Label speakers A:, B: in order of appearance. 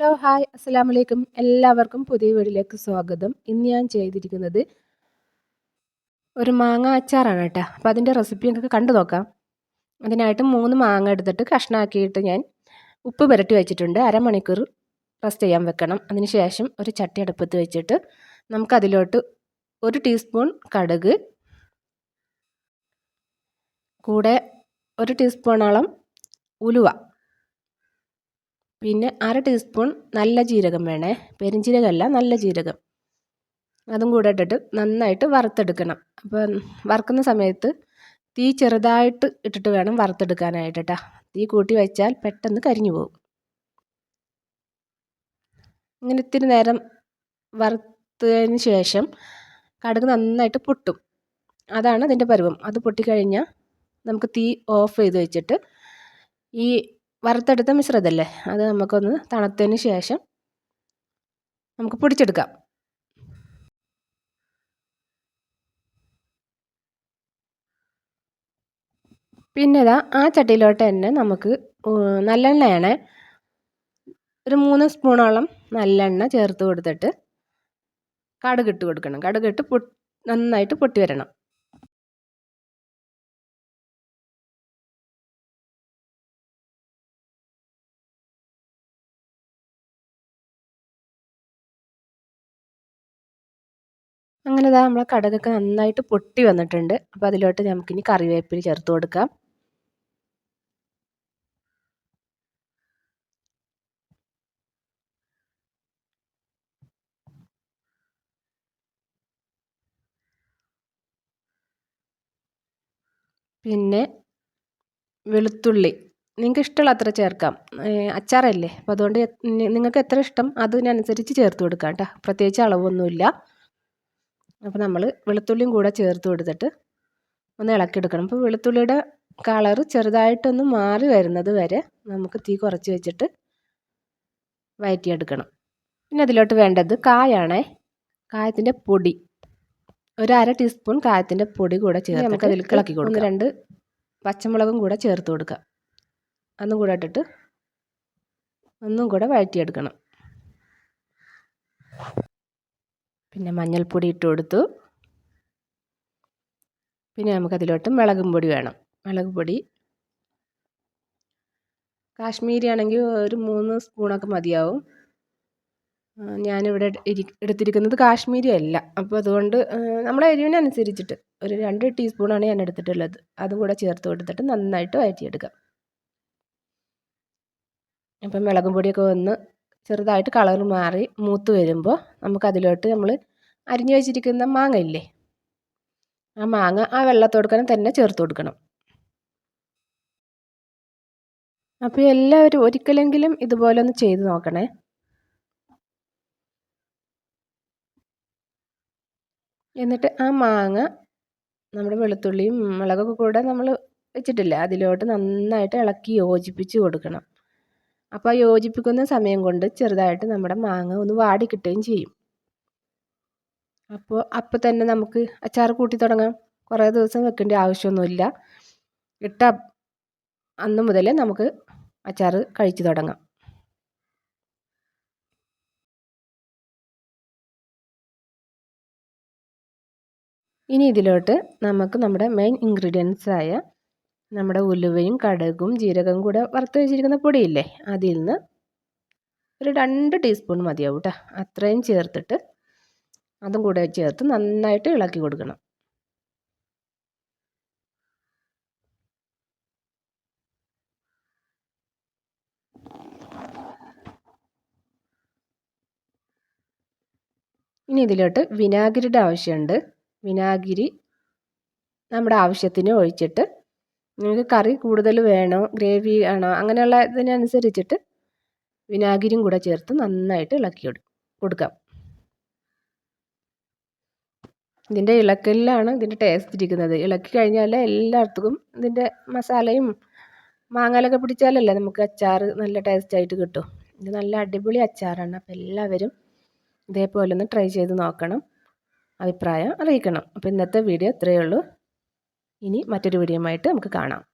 A: Hello hi. അസ്സാം വലൈക്കും എല്ലാവർക്കും പുതിയ വീഡിയോയിലേക്ക് സ്വാഗതം. ഇന്ന് ഞാൻ ചെയ്തിരിക്കുന്നത് ഒരു മാങ്ങ അച്ചാറാണ് കേട്ടോ. അപ്പോൾ അതിന്റെ റെസിപ്പി നിങ്ങൾക്ക് കണ്ടു നോക്കാം. അതിനായിട്ട് മൂന്ന് മാങ്ങ എടുത്തിട്ട് കഷ്ണാക്കിയിട്ട് ഞാൻ ഉപ്പ് പുരട്ടി വെച്ചിട്ടുണ്ട്. അരമണിക്കൂർ റെസ്റ്റ് ചെയ്യാൻ വെക്കണം. അതിനുശേഷം ഒരു ചട്ടി അടുപ്പത്ത് വെച്ചിട്ട് നമുക്കതിലോട്ട് ഒരു ടീസ്പൂൺ കടുക് കൂടെ ഒരു ടീസ്പൂണോളം ഉലുവ പിന്നെ അര ടീസ്പൂൺ നല്ല ജീരകം വേണേ. പെരിഞ്ജീരകമല്ല നല്ല ജീരകം. അതും കൂടെ ഇട്ടിട്ട് നന്നായിട്ട് വറുത്തെടുക്കണം. അപ്പം വറുക്കുന്ന സമയത്ത് തീ ചെറുതായിട്ട് ഇട്ടിട്ട് വേണം വറുത്തെടുക്കാനായിട്ട് കേട്ടോ തീ കൂട്ടി വെച്ചാൽ പെട്ടെന്ന് കരിഞ്ഞു പോകും. ഇങ്ങനെ ഇത്തിരി നേരം വറുത്തതിന് ശേഷം കടുക് നന്നായിട്ട് പൊട്ടും. അതാണ് അതിന്റെ പരുവം. അത് പൊട്ടിക്കഴിഞ്ഞാൽ നമുക്ക് തീ ഓഫ് ചെയ്ത് വെച്ചിട്ട് ഈ വറുത്തെടുത്ത മിശ്രിതല്ലേ? അത് നമുക്കൊന്ന് തണുത്തതിന് ശേഷം നമുക്ക് പൊടിച്ചെടുക്കാം. പിന്നെ ഇതാ ആ ചട്ടിയിലോട്ട് തന്നെ നമുക്ക് നല്ലെണ്ണയാണ്. ഒരു മൂന്ന് സ്പൂണോളം നല്ലെണ്ണ ചേർത്ത് കൊടുത്തിട്ട് കടുകിട്ട് കൊടുക്കണം. കടുകിട്ട് പൊ നന്നായിട്ട് പൊട്ടി വരണം. അങ്ങനെ ഇതാ നമ്മളെ കടകൊക്കെ നന്നായിട്ട് പൊട്ടി വന്നിട്ടുണ്ട്. അപ്പോൾ അതിലോട്ട് നമുക്കിനി കറിവേപ്പില ചേർത്ത് കൊടുക്കാം. പിന്നെ വെളുത്തുള്ളി. നിങ്ങൾക്ക് ഇഷ്ടമുള്ള അത്ര ചേർക്കാം. അച്ചാറല്ലേ? അപ്പോൾ അതുകൊണ്ട് നിങ്ങൾക്ക് എത്ര ഇഷ്ടം? അതിനനുസരിച്ച് ചേർത്ത് കൊടുക്കാം കേട്ടോ. പ്രത്യേകിച്ച് അളവൊന്നുമില്ല. അപ്പോൾ നമ്മൾ വെളുത്തുള്ളിയും കൂടെ ചേർത്ത് കൊടുത്തിട്ട് ഒന്ന് ഇളക്കിയെടുക്കണം. അപ്പോൾ വെളുത്തുള്ളിയുടെ കളർ ചെറുതായിട്ടൊന്ന് മാറി വരുന്നത് വരെ നമുക്ക് തീ കുറച്ച് വെച്ചിട്ട് വയറ്റിയെടുക്കണം. പിന്നെ അതിലോട്ട് വേണ്ടത് കായാണേ. കായത്തിന്റെ പൊടി. ഒരു അര ടീസ്പൂൺ കായത്തിന്റെ പൊടി കൂടെ ചേർത്ത് നമുക്ക് അതിൽ ഇളക്കി കൊടുക്കാം രണ്ട് പച്ചമുളകും കൂടെ ചേർത്ത് കൊടുക്കുക അന്നും കൂടെ ഇട്ടിട്ട് ഒന്നും കൂടെ വഴറ്റിയെടുക്കണം പിന്നെ മഞ്ഞൾപ്പൊടി ഇട്ട് കൊടുത്തു. പിന്നെ നമുക്കതിലോട്ട് മുളകും പൊടി വേണം. മുളക് പൊടി. കാശ്മീരി ആണെങ്കിൽ ഒരു മൂന്ന് സ്പൂണൊക്കെ മതിയാവും. ഞാനിവിടെ ഇരി എടുത്തിരിക്കുന്നത് കാശ്മീരി അല്ല. അപ്പോൾ അതുകൊണ്ട് നമ്മളെ എരിവിനനുസരിച്ചിട്ട് ഒരു രണ്ട് ടീസ്പൂണാണ് ഞാൻ എടുത്തിട്ടുള്ളത്. അതും കൂടെ ചേർത്ത് കൊടുത്തിട്ട് നന്നായിട്ട് വഴറ്റിയെടുക്കാം. അപ്പം മുളകും പൊടിയൊക്കെ വന്ന് ചെറുതായിട്ട് കളർ മാറി മൂത്ത് വരുമ്പോൾ നമുക്കതിലോട്ട് നമ്മൾ അരിഞ്ഞു വെച്ചിരിക്കുന്ന മാങ്ങ ഇല്ലേ ആ മാങ്ങ ആ വെള്ളത്തോടുക്കണം തന്നെ ചേർത്ത് കൊടുക്കണം. അപ്പോൾ എല്ലാവരും ഒരിക്കലെങ്കിലും ഇതുപോലെ ഒന്ന് ചെയ്ത് നോക്കണേ. എന്നിട്ട് ആ മാങ്ങ നമ്മുടെ വെളുത്തുള്ളിയും മുളകൊക്കെ കൂടെ നമ്മൾ വെച്ചിട്ടില്ല? അതിലോട്ട് നന്നായിട്ട് ഇളക്കി യോജിപ്പിച്ച് കൊടുക്കണം. അപ്പോൾ യോജിപ്പിക്കുന്ന സമയം കൊണ്ട് ചെറുതായിട്ട് നമ്മുടെ മാങ്ങ ഒന്ന് വാടി കിട്ടുകയും ചെയ്യും. അപ്പോൾ അപ്പം തന്നെ നമുക്ക് അച്ചാർ കൂട്ടി തുടങ്ങാം. കുറേ ദിവസം വെക്കേണ്ട ആവശ്യമൊന്നുമില്ല. ഇട്ട അന്ന് മുതൽ നമുക്ക് അച്ചാർ കഴിച്ചു തുടങ്ങാം. ഇനി ഇതിലോട്ട് നമുക്ക് നമ്മുടെ മെയിൻ ഇൻഗ്രീഡിയൻസ് ആയ നമ്മുടെ ഉലുവയും കടുകും ജീരകം കൂടെ വറുത്ത് വെച്ചിരിക്കുന്ന പൊടിയില്ലേ അതിൽ നിന്ന് ഒരു രണ്ട് ടീസ്പൂൺ മതിയാവും കേട്ടോ അത്രയും ചേർത്തിട്ട് അതും കൂടെ ചേർത്ത് നന്നായിട്ട് ഇളക്കി കൊടുക്കണം. ഇനി ഇതിലോട്ട് വിനാഗിരിയുടെ ആവശ്യമുണ്ട്. വിനാഗിരി നമ്മുടെ ആവശ്യത്തിന് ഒഴിച്ചിട്ട് നിങ്ങൾക്ക് കറി കൂടുതൽ വേണോ? ഗ്രേവി ആണോ? അങ്ങനെയുള്ള ഇതിനനുസരിച്ചിട്ട് വിനാഗിരിയും കൂടെ ചേർത്ത് നന്നായിട്ട് ഇളക്കി കൊടുക്കാം. ഇതിന്റെ ഇളക്കലിലാണ് ഇതിന്റെ ടേസ്റ്റ് ഇരിക്കുന്നത്. ഇളക്കി കഴിഞ്ഞാൽ എല്ലായിടത്തും ഇതിന്റെ മസാലയും മാങ്ങാലൊക്കെ പിടിച്ചാലല്ലേ നമുക്ക് അച്ചാർ നല്ല ടേസ്റ്റ് ആയിട്ട് കിട്ടും. ഇത് നല്ല അടിപൊളി അച്ചാറാണ്. അപ്പോൾ എല്ലാവരും ഇതേപോലെ ഒന്ന് ട്രൈ ചെയ്ത് നോക്കണം. അഭിപ്രായം അറിയിക്കണം. അപ്പോൾ ഇന്നത്തെ വീഡിയോ ഇത്രയേ ഉള്ളൂ. ഇനി മറ്റൊരു വീഡിയോ ആയിട്ട് നമുക്ക് കാണാം.